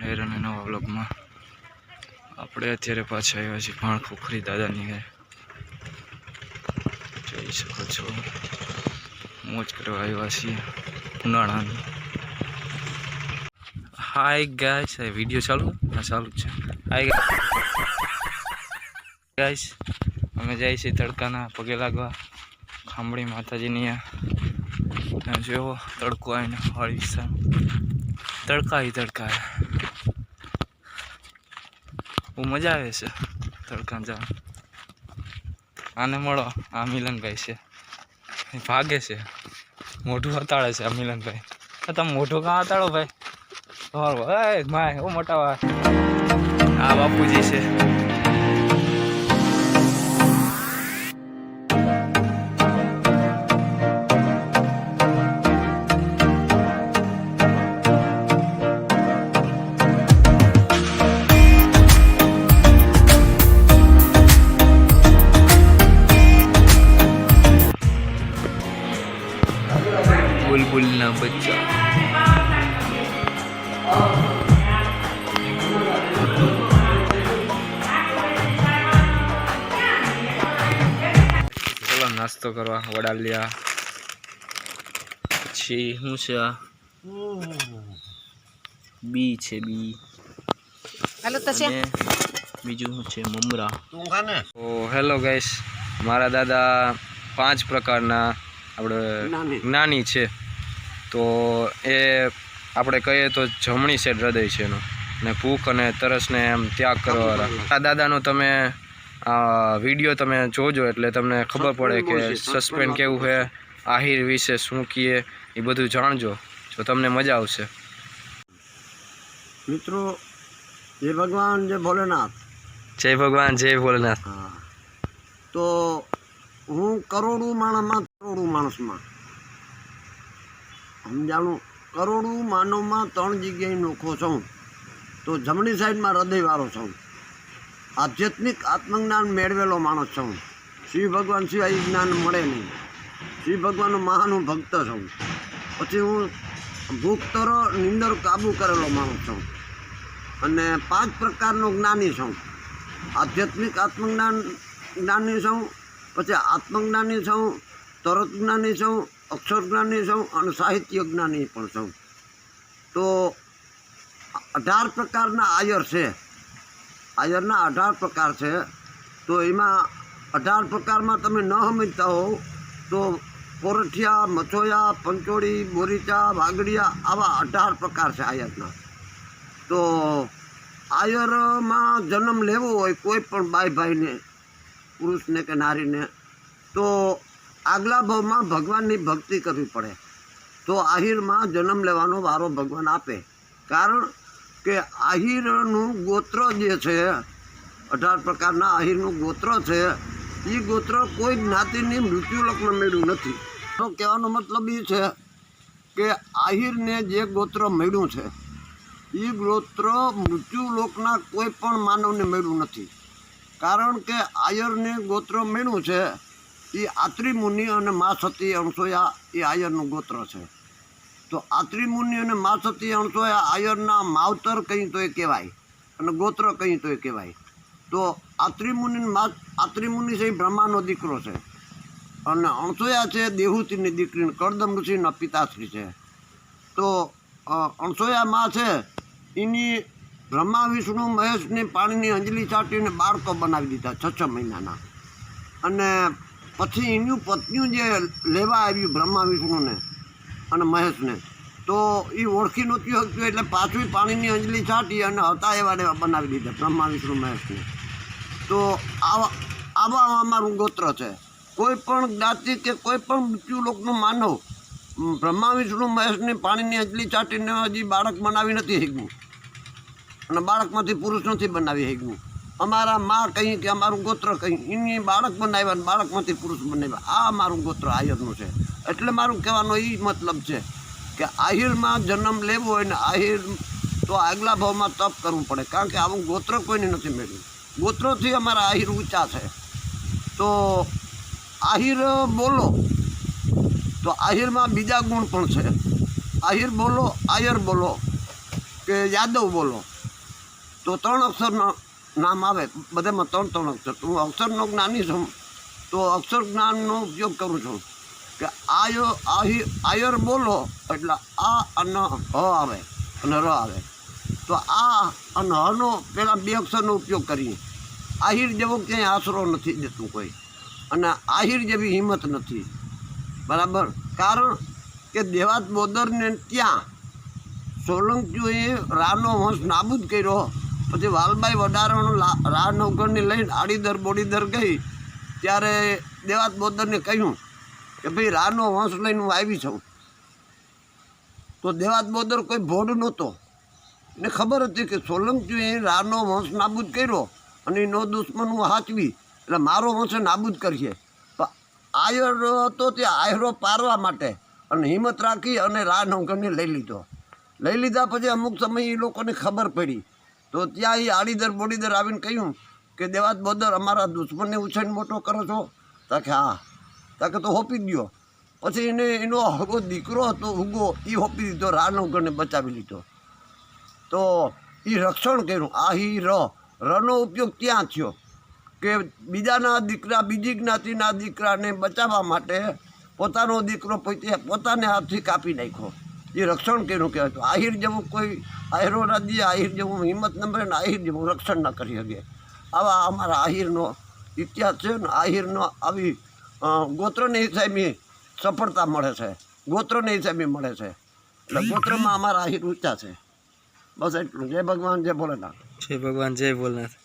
લહેર અને નવા બ્લોગમાં આપણે અત્યારે પાછા આવ્યા છીએ ભાણ ખોખરી દાદાની ઘરે. જોઈ શકો છો. મોજ કરવા આવ્યા છીએ ઉનાળાની. હાય ગાઈસ આ વીડિયો ચાલુ? હા, ચાલુ છે. હાય ગાઈસ અમે જઈએ છીએ તડકાના પગે લાગવા. ખાંભળી માતાજીની જેવો તડકો આવીને વાળી વિસ્તાર તડકા એ તડકા બહુ મજા આવે છે તડકા જવા. આને મળો, આ મિલનભાઈ છે. ભાગે છે. મોઢું હતાળે છે આ મિલનભાઈ. તમે મોઢું કાં હતાળો ભાઈ? તમારું, એ, માય ઓ મોટા ભાઈ. આ બાપુજી છે. બુલબુલના બચ્ચા. ચલો નાસ્તો કરવા વડા લ્યા. પછી શું છે આ? બી છે બી. બીજું શું છે? મમરા. Oh hello guys. મારા દાદા પાંચ પ્રકારના આપણે જ્ઞાની છે. તો એ આપણે કહીએ તો જમણી સાઈડ હૃદય છે એનો. ને ભૂખ અને તરસને એમ ત્યાગ કરવાવાળા. આ દાદાનો તમે વીડિયો તમે જોજો એટલે તમને ખબર પડે કે સસ્પેન્ડ કેવું છે આહિર વિશે શું કીએ એ બધું જાણજો તો તમને મજા આવશે. મિત્રો જય ભગવાન જય ભોલેનાથ. જય ભગવાન જય ભોલેનાથ. તો હું કરોડું માણસમાં કરોડું માણસમાં સમજાણું? કરોડું માનવમાં ત્રણ જગ્યાએ નોખો છું. તો જમણી સાઈડમાં હૃદયવાળો છું. આધ્યાત્મિક આત્મજ્ઞાન મેળવેલો માણસ છું. શિવ ભગવાન સિવાય જ્ઞાન મળે નહીં. શિવ ભગવાનનો મહાનું ભક્ત છું. પછી હું ભૂખતરો નિંદર કાબુ કરેલો માણસ છું. અને પાંચ પ્રકારનો જ્ઞાની છું. આધ્યાત્મિક આત્મજ્ઞાન જ્ઞાની છું. પછી આત્મજ્ઞાની છું. તરત જ્ઞાની છું. અક્ષર જ્ઞાની અને સાહિત્ય જ્ઞાની પણ છું. તો અઢાર પ્રકારના આયર છે. આયરના અઢાર પ્રકાર છે. તો એમાં અઢાર પ્રકારમાં તમે ન સમજતા હોવ તો પોરઠિયા મથોયા, પંચોળી, બોરીચા વાગડિયા આવા અઢાર પ્રકાર છે આયરના. તો આયરમાં જન્મ લેવો હોય કોઈ પણ બાઈ ભાઈને પુરુષને કે નારીને, તો આગલા ભાવમાં ભગવાનની ભક્તિ કરવી પડે. તો આહિરમાં જન્મ લેવાનો વારો ભગવાન આપે. કારણ કે આહિરનું ગોત્ર જે છે, અઢાર પ્રકારના આહિરનું ગોત્ર છે એ ગોત્ર કોઈ જ્ઞાતિની મૃત્યુલોકમાં મેળ્યું નથી. તો કહેવાનો મતલબ એ છે કે આહિરને જે ગોત્ર મળ્યું છે એ ગોત્ર મૃત્યુલોકના કોઈ પણ માનવને મળ્યું નથી. કારણ કે આયરને ગોત્ર મળ્યું છે એ આત્રિમુનિ અને મા સતી અણસોયા એ આયરનું ગોત્ર છે. તો આત્રિમુનિ અને મા સતી અણસોયા આયરના માવતર કંઈ તો એ કહેવાય અને ગોત્ર કંઈ તો એ કહેવાય. તો આત્રિમુનિ મા આત્રિમુનિ છે એ બ્રહ્માનો દીકરો છે. અને અણસોયા છે દેહુતીની દીકરી કરદમ ઋષિના પિતાશ્રી છે. તો અણસોયા માં છે, એની બ્રહ્મા, વિષ્ણુ, મહેશની પાણીની અંજલી છાંટીને બાળકો બનાવી દીધા છ છ મહિનાના. અને પછી એનું પત્નીયું જે લેવા આવ્યું બ્રહ્મા વિષ્ણુને અને મહેશને તો એ ઓળખી નહોતી શકતું એટલે પાછું પાણીની અંજલી છાંટી અને હતા એવા બનાવી દીધા બ્રહ્મા વિષ્ણુ મહેશને. તો આવા આવા અમારું ગોત્ર છે. કોઈ પણ જ્ઞાતિ કે કોઈ પણ મૃત્યુલોકનું માનવ ઉમ, બ્રહ્મા વિષ્ણુ મહેશની પાણીની અંજલી છાંટીને હજી બાળક બનાવી નથી શીખવું અને બાળકમાંથી પુરુષ નથી બનાવી શક્યું. અમારા માં કહી કે અમારું ગોત્ર કહી. એની બાળક બનાવ્યા અને બાળકમાંથી પુરુષ બનાવ્યા. આ મારું ગોત્ર આહિરનું છે. એટલે મારું કહેવાનો એ મતલબ છે કે આહિરમાં જન્મ લેવો હોય ને આહિર તો આગલા ભાવમાં તપ કરવું પડે. કારણ કે આવું ગોત્ર કોઈને નથી મેળવ્યું ગોત્રોથી અમારા આહિર ઊંચા છે. તો આહિર બોલો. તો આહિરમાં બીજા ગુણ પણ છે. આહિર બોલો, આયર બોલો કે યાદવ બોલો. તો ત્રણ અક્ષરનું નામ આવે, બધામાં ત્રણ ત્રણ અક્ષર. હું અક્ષરનો જ્ઞાની છું તો અક્ષર જ્ઞાનનો ઉપયોગ કરું છું કે આયો, આહી, આયર બોલો એટલે આ અને હ આવે અને ર આવે. તો આ અને હનો પેલા બે અક્ષરનો ઉપયોગ કરીએ. આહિર જેવો ક્યાંય આશરો નથી દેતું કોઈ. અને આહિર જેવી હિંમત નથી. બરાબર? કારણ કે દેવાત બોદરને ત્યાં સોલંકીઓએ રાનો વંશ નાબૂદ કર્યો. પછી વાલભાઈ વડારાનું રાહ રા નવગણને લઈને આડીદર બોડીદર ગઈ. ત્યારે દેવાત બોદરને કહ્યું કે ભાઈ રાનો વંશ લઈને હું આવી છું તો દેવાત બોદર કોઈ ભોડ નહોતો. એને ખબર હતી કે સોલંકીએ રાનો વંશ નાબૂદ કર્યો અને એનો દુશ્મન હું હાચવી. એટલે મારો વંશ નાબૂદ કરીએ. આયરો હતો તે આયરો પારવા માટે અને હિંમત રાખી અને રાહ નવગણને લઈ લીધો. લઈ લીધા પછી અમુક સમય એ લોકોને ખબર પડી તો ત્યાં એ આડીદર બોડીદર આવીને કહ્યું કે દેવાત બોદર, અમારા દુશ્મનને ઉછેર મોટો કરો છો? તાકે હા. તાકે તો હોપી ગયો પછી એને એનો હગો દીકરો હતો, હુગો એ હોપી દીધો રા નવગણને બચાવી લીધો. તો એ રક્ષણ કર્યું. આ હી ર, રનો ઉપયોગ ક્યાં થયો કે બીજાના દીકરા, બીજી જ્ઞાતિના દીકરાને બચાવવા માટે પોતાનો દીકરો પોતે પોતાને હાથથી કાપી નાખ્યો. એ રક્ષણ કર્યું કહેવાય તો આહિર જેવું કોઈ આહિરો રાજ્ય આહિર જેવું હિંમત નંબર ને આહિર જેવું રક્ષણ ન કરી શકે. આવા અમારા આહિરનો ઇતિહાસ છે ને આહિરનો આવી ગોત્રને હિસાબે સફળતા મળે છે. ગોત્રને હિસાબે મળે છે. એટલે ગોત્રમાં અમારા આહિર ઊંચા છે. બસ એટલું. જય ભગવાન, જય ભોલેનાથ. જય ભગવાન, જય ભોલેનાથ.